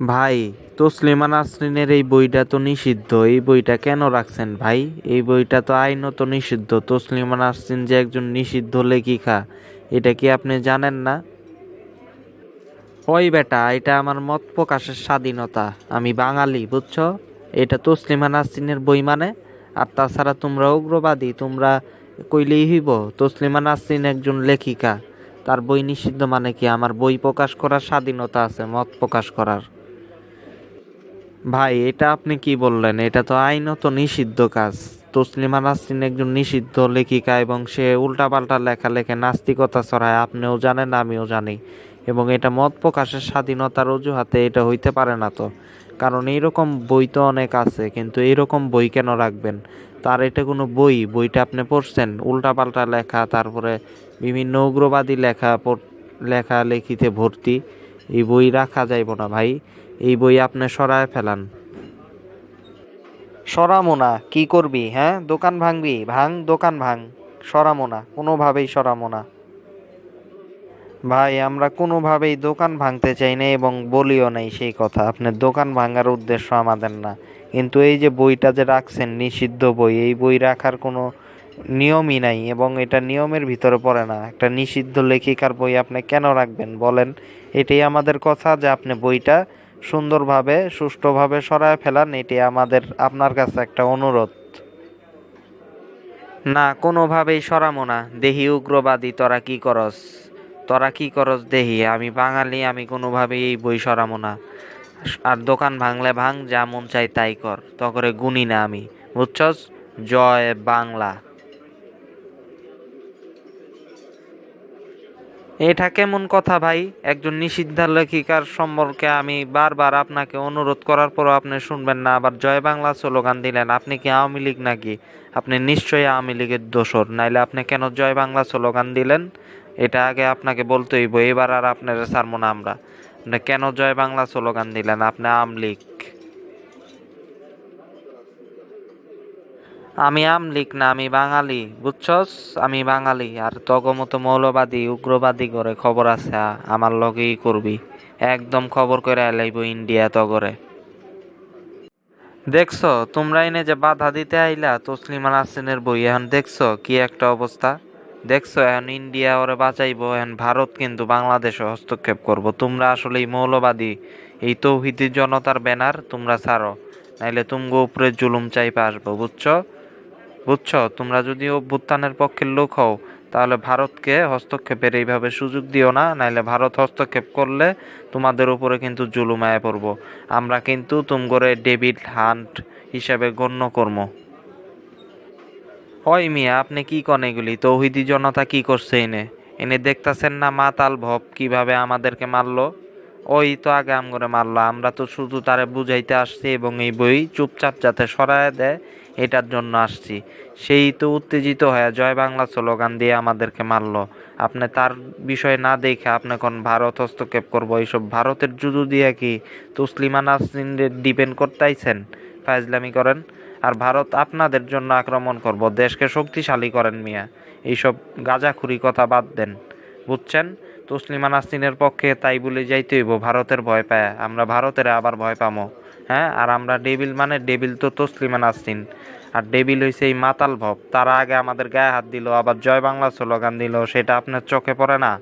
ভাই, তসলিমা নাসরিনের এই বইটা তো নিষিদ্ধ। এই বইটা কেন রাখছেন ভাই? এই বইটা তো আইনত নিষিদ্ধ। তসলিমা নাসরিন যে একজন নিষিদ্ধ লেখিকা, এটা কি আপনি জানেন না? ওই বেটা, এটা আমার মত প্রকাশের স্বাধীনতা। আমি বাঙালি, বুঝছ? এটা তসলিমা নাসরিনের বই মানে? আর তাছাড়া তোমরা উগ্রবাদী, তোমরা কইলেই হইব, তসলিমা নাসরিন একজন লেখিকা। তার বই নিষিদ্ধ মানে কি? আমার বই প্রকাশ করার স্বাধীনতা আছে, মত প্রকাশ করার। ভাই, এটা আপনি কি বললেন? এটা তো আইনত নিষিদ্ধ কাজ। তসলিমা নাসরিন একজন নিষিদ্ধ লেখিকা এবং সে উল্টাপাল্টা লেখা লেখে নাস্তিকতা ছড়ায়। আপনিও জানেন, আমিও জানি। এবং এটা মত প্রকাশের স্বাধীনতার অজুহাতে এটা হইতে পারে না তো। কারণ এইরকম বই তো অনেক আছে, কিন্তু এইরকম বই কেন রাখবেন? তার এটা কোনো বই? বইটা আপনি পড়ছেন, উল্টাপাল্টা লেখা, তারপরে বিভিন্ন উগ্রবাদী লেখা লেখা লেখিতে ভর্তি। এই বই রাখা যাইব না ভাই। এই বই আপনি সরায় ফেলান। সরামো না, কি করবি হ্যাঁ? দোকান ভাঙবি, ভাঙ, দোকান ভাঙ। সরামো না, কোনোভাবেই সরামো না। ভাই, আমরা কোনোভাবেই দোকান ভাঙতে চাই না এবং বলিও নাই সেই কথা। আপনার দোকান ভাঙার উদ্দেশ্য আমাদের না। কিন্তু এই যে বইটা যে রাখছেন, নিষিদ্ধ বই, এই বই রাখার কোনো নিয়মই নাই এবং এটা নিয়মের ভিতরে পড়ে না। একটা নিষিদ্ধ লেখিকার বই আপনি কেন রাখবেন বলেন? এটাই আমাদের কথা যে আপনি বইটা সুন্দরভাবে, সুষ্ঠুভাবে সরায় ফেলান এটি আমাদের, আপনার কাছে একটা অনুরোধ। না, কোনোভাবেই সরামো না। দেহি উগ্রবাদী, তোরা কি করস? তোরা কি করস দেহি? আমি বাঙালি, আমি কোনোভাবেই এই বই সরামো না। আর দোকান ভাঙলে ভাঙ, যা মন চাই তাই কর। তকরে গুনি না আমি। বুঝছস? জয় বাংলা। এটা কেমন কথা ভাই? একজন নিষিদ্ধ লেখিকার সম্পর্কে আমি বারবার আপনাকে অনুরোধ করার পরও আপনি শুনবেন না, আবার জয় বাংলা স্লোগান দিলেন, আপনি কি আওয়ামী লীগ নাকি? আপনি নিশ্চয়ই আওয়ামী লীগের দোসর নাইলে আপনি কেন জয় বাংলা স্লোগান দিলেন? এটা আগে আপনাকে বলতেই হইব, এবার আর আপনার ছাড়বো না আমরা। আপনি কেন জয় বাংলা স্লোগান দিলেন? আপনি আওয়ামী লীগ। আমি আমলিক না, আমি বাঙালি, বুঝছস? আমি বাঙালি, আর তগমতো মৌলবাদী, উগ্রবাদী করে খবর আছে, আমার লগেই করবি। একদম খবর করে আলাইব ইন্ডিয়া তগরে। দেখছ, তোমরা এনে যে বাধা দিতে আইলা, তসলিমা নাসরিনের বই, এখন দেখছ কি একটা অবস্থা? দেখছ, এখন ইন্ডিয়া ওরে বাঁচাইবো, এখন ভারত কিন্তু বাংলাদেশে হস্তক্ষেপ করব। তোমরা আসলে এই মৌলবাদী, এই তৌহিদি জনতার ব্যানার তোমরা ছাড়ো, নাইলে তুমগো উপরে জুলুম চাইপা আসব, বুঝছ? বুঝছ? তোমরা যদি অভ্যুত্থানের পক্ষের লোক হও, তাহলে ভারতকে হস্তক্ষেপের এইভাবে সুযোগ দিও না, নাইলে ভারত হস্তক্ষেপ করলে তোমাদের উপরে কিন্তু জুলুম আয় পড়ব। আমরা কিন্তু তুমগরে ডেভিড হান্ট হিসাবে গণ্য করব ওই মিয়া, আপনি কি কন এগুলি? তৌহিদি জনতা কি করছে এনে? এনে দেখতাছেন না মাতাল ভব কীভাবে আমাদেরকে মারলো? ওই তো আগে আমগরে মারলো, আমরা তো শুধু তারে বুঝাইতে আসছি এবং এই বই চুপচাপ যাতে সরায় দেয়, এটার জন্য আসছি। সেই তো উত্তেজিত হয়ে জয় বাংলা স্লোগান দিয়ে আমাদেরকে মারলো। আপনি তার বিষয় না দেখে আপনি কোন ভারত হস্তক্ষেপ করব, এইসব ভারতের জুজু দিয়ে কি তসলিমা নাসরিন ডিপেন্ড করতে আইছেন ফাইজলামি করেন। আর ভারত আপনাদের জন্য আক্রমণ করব, দেশকে শক্তিশালী করেন মিয়া। এইসব গাজাখুরি কথা বাদ দেন, বুঝছেন? তসলিমা নাসরিনের পক্ষে তাই বলে যাইতে হইব, ভারতের ভয় পায়। আমরা ভারতের আবার ভয় পামো। হ্যাঁ আর আমরা ডেবিল মানে ডেবিল তো তসলিমা নাসরিন আর ডেবিল হইছে এই মাতাল ভব। তারা আগে আমাদের গায়ে হাত দিল, আবার জয় বাংলা স্লোগান দিল, সেটা আপনার চোখে পড়ে না?